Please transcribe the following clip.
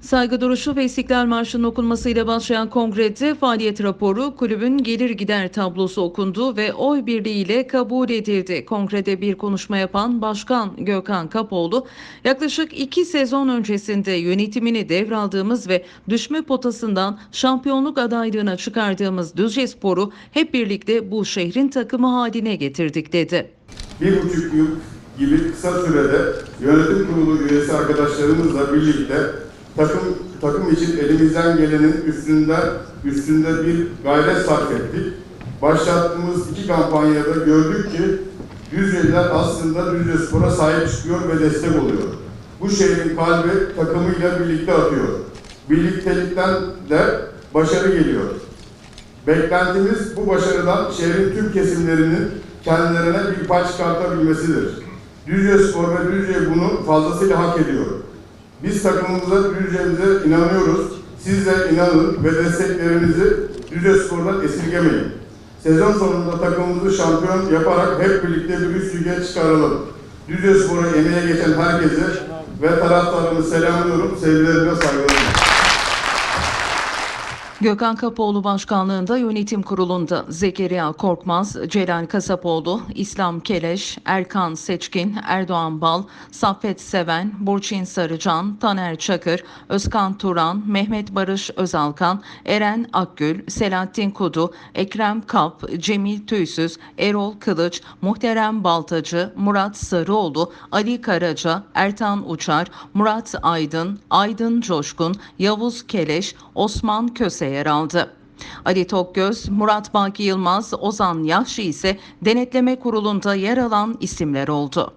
Saygı duruşu ve İstiklal Marşı'nın okunmasıyla başlayan kongrede faaliyet raporu, kulübün gelir gider tablosu okundu ve oy birliğiyle kabul edildi. Kongrede bir konuşma yapan Başkan Gökhan Kapoğlu, yaklaşık iki sezon öncesinde yönetimini devraldığımız ve düşme potasından şampiyonluk adaylığına çıkardığımız Düzce Spor'u hep birlikte bu şehrin takımı haline getirdik dedi. bir buçuk yıl gibi kısa sürede yönetim kurulu üyesi arkadaşlarımızla birlikte takım takım için elimizden gelenin üstünde üstünde bir gayret sarf ettik. Başlattığımız iki kampanyada gördük ki Düzceliler aslında Düzce Spor'a sahip çıkıyor ve destek oluyor. Bu şehrin kalbi takımıyla birlikte atıyor. Birliktelikten de başarı geliyor. Beklentimiz bu başarıdan şehrin tüm kesimlerinin kendilerine bir pay çıkartabilmesidir. Düzce Spor ve Düzce bunu fazlasıyla hak ediyor. Biz takımımıza, Düzce'mize inanıyoruz. Siz de inanın ve desteklerinizi Düzce Spor'dan esirgemeyin. Sezon sonunda takımımızı şampiyon yaparak hep birlikte bir üst lige çıkaralım. Düzce Spor'a emeğe geçen herkese ve taraftarımı selamlıyorum. Sevgilerimle saygılarımla. Gökhan Kapoğlu başkanlığında yönetim kurulunda. Zekeriya Korkmaz, Celal Kasapoğlu, İslam Keleş, Erkan Seçkin, Erdoğan Bal, Saffet Seven, Burçin Sarıcan, Taner Çakır, Özkan Turan, Mehmet Barış Özalkan, Eren Akgül, Selahattin Kudu, Ekrem Kap, Cemil Tüysüz, Erol Kılıç, Muhterem Baltacı, Murat Sarıoğlu, Ali Karaca, Ertan Uçar, Murat Aydın, Aydın Coşkun, Yavuz Keleş, Osman Köse yer aldı. Ali Tokgöz, Murat Baki Yılmaz, Ozan Yahşi ise denetleme kurulunda yer alan isimler oldu.